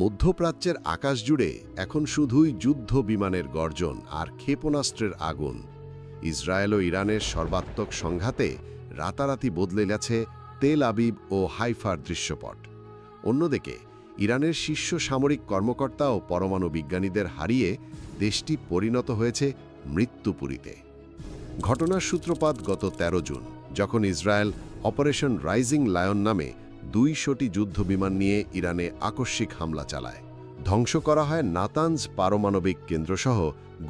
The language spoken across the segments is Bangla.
মধ্যপ্রাচ্যের আকাশ জুড়ে এখন শুধুই যুদ্ধ বিমানের গর্জন আর ক্ষেপণাস্ত্রের আগুন। ইসরায়েল ও ইরানের সর্বাত্মক সংঘাতে রাতারাতি বদলে গেছে তেল আবিব ও হাইফার দৃশ্যপট। অন্যদিকে, ইরানের শীর্ষ সামরিক কর্মকর্তা ও পরমাণু বিজ্ঞানীদের হারিয়ে দেশটি পরিণত হয়েছে মৃত্যুপুরীতে। ঘটনার সূত্রপাত গত ১৩ জুন, যখন ইসরায়েল অপারেশন রাইজিং লায়ন নামে দুইশোটি যুদ্ধবিমান নিয়ে ইরানে আকস্মিক হামলা চালায়। ধ্বংস করা হয় নাতানজ পারমাণবিক কেন্দ্রসহ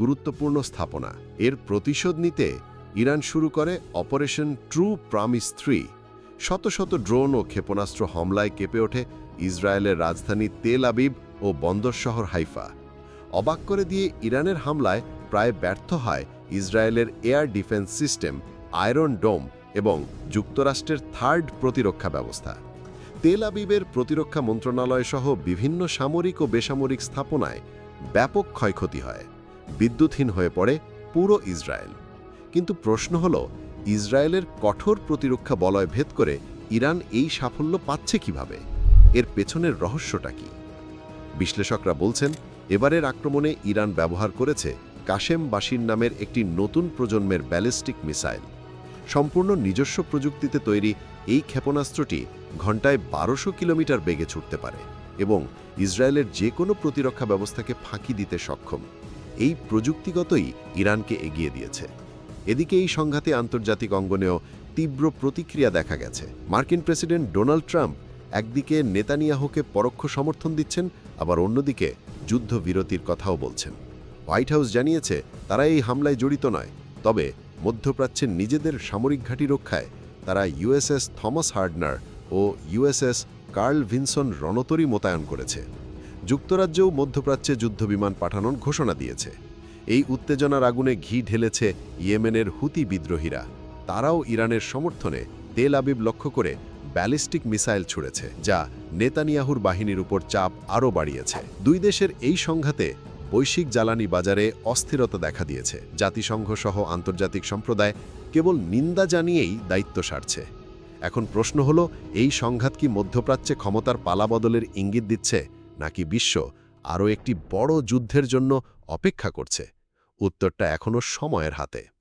গুরুত্বপূর্ণ স্থাপনা। এর প্রতিশোধ নিতে ইরান শুরু করে অপারেশন ট্রু প্রামিস থ্রি। শত শত ড্রোন ও ক্ষেপণাস্ত্র হামলায় কেঁপে ওঠে ইসরায়েলের রাজধানী তেল আবিব ও বন্দর শহর হাইফা। অবাক করে দিয়ে ইরানের হামলায় প্রায় ব্যর্থ হয় ইসরায়েলের air defence system, Iron Dome এবং যুক্তরাষ্ট্রের থার্ড প্রতিরক্ষা ব্যবস্থা। তেল আবিবের প্রতিরক্ষা মন্ত্রণালয় সহ বিভিন্ন সামরিক ও বেসামরিক স্থাপনায় ব্যাপক ক্ষয়ক্ষতি হয়। বিদ্যুৎহীন হয়ে পড়ে পুরো ইসরায়েল। কিন্তু প্রশ্ন হল, ইসরায়েলের কঠোর প্রতিরক্ষা বলয় ভেদ করে ইরান এই সাফল্য পাচ্ছে কীভাবে? এর পেছনের রহস্যটা কি? বিশ্লেষকরা বলছেন, এবারের আক্রমণে ইরান ব্যবহার করেছে কাশেম বাসির নামের একটি নতুন প্রজন্মের ব্যালিস্টিক মিসাইল। সম্পূর্ণ নিজস্ব প্রযুক্তিতে তৈরি এই ক্ষেপণাস্ত্রটি ঘণ্টায় বারোশো কিলোমিটার বেগে ছুটতে পারে এবং ইসরায়েলের যে কোনো প্রতিরক্ষা ব্যবস্থাকে ফাঁকি দিতে সক্ষম। এই প্রযুক্তিগতই ইরানকে এগিয়ে দিয়েছে। এদিকে এই সংঘাতে আন্তর্জাতিক অঙ্গনেও তীব্র প্রতিক্রিয়া দেখা গেছে। মার্কিন প্রেসিডেন্ট ডোনাল্ড ট্রাম্প একদিকে নেতানিয়াহুকে পরোক্ষ সমর্থন দিচ্ছেন, আবার অন্যদিকে যুদ্ধবিরতির কথাও বলছেন। হোয়াইট হাউস জানিয়েছে, তারা এই হামলায় জড়িত নয়, তবে মধ্যপ্রাচ্যের নিজেদের সামরিক ঘাঁটি রক্ষায় তারা ইউএসএস থমাস হার্ডনার ও ইউএসএস কার্ল ভিনসন রণতরী মোতায়েন করেছে। যুক্তরাজ্যেও মধ্যপ্রাচ্যে যুদ্ধবিমান পাঠানোর ঘোষণা দিয়েছে। এই উত্তেজনার আগুনে ঘি ঢেলেছে ইয়েমেনের হুতি বিদ্রোহীরা। তারাও ইরানের সমর্থনে তেল আবিব লক্ষ্য করে ব্যালিস্টিক মিসাইল ছুড়েছে, যা নেতানিয়াহুর বাহিনীর উপর চাপ আরও বাড়িয়েছে। দুই দেশের এই সংঘাতে বৈশ্বিক জ্বালানি বাজারে অস্থিরতা দেখা দিয়েছে। জাতিসংঘ সহ আন্তর্জাতিক সম্প্রদায় কেবল নিন্দা জানিয়েই দায়িত্ব সারছে। এখন প্রশ্ন হল, এই সংঘাত কি মধ্যপ্রাচ্যে ক্ষমতার পালাবদলের ইঙ্গিত দিচ্ছে, নাকি বিশ্ব আরও একটি বড় যুদ্ধের জন্য অপেক্ষা করছে? উত্তরটা এখনও সময়ের হাতে।